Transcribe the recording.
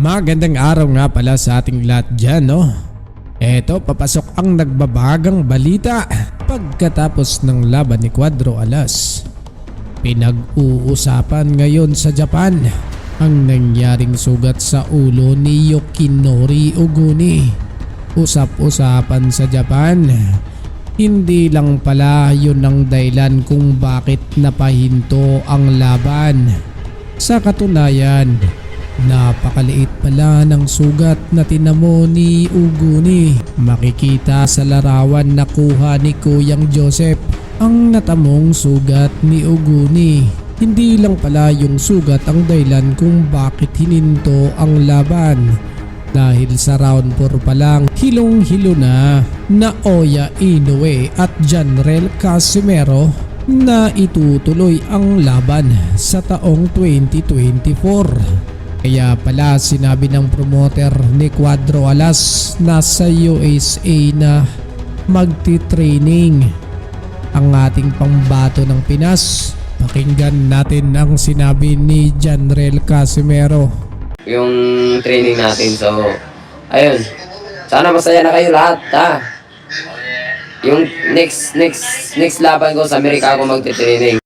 Magandang araw nga pala sa ating lahat dyan no. Eto papasok ang nagbabagang balita pagkatapos ng laban ni Cuadro Alas. Pinag-uusapan ngayon sa Japan ang nangyaring sugat sa ulo ni Yokinori Oguni. Usap-usapan sa Japan. Hindi lang pala yun ang dahilan kung bakit napahinto ang laban. Sa katunayan, napakaliit pala ng sugat na tinamo ni Uguni. Makikita sa larawan na kuha ni Kuyang Joseph ang natamong sugat ni Uguni. Hindi lang pala yung sugat ang dahilan kung bakit hininto ang laban. Dahil sa round 4 pa lang, hilong-hilo na na Oya Inoue at Janrel Casimero na itutuloy ang laban sa taong 2024. Kaya pala sinabi ng promoter ni Cuadro Alas na sa USA na magti-training ang ating pambato ng Pinas. Pakinggan natin ang sinabi ni Janrel Casimero. yung training natin. So, ayun. Sana masaya na kayo lahat, ha? Yung next, next, next laban ko sa Amerika ako magte-training.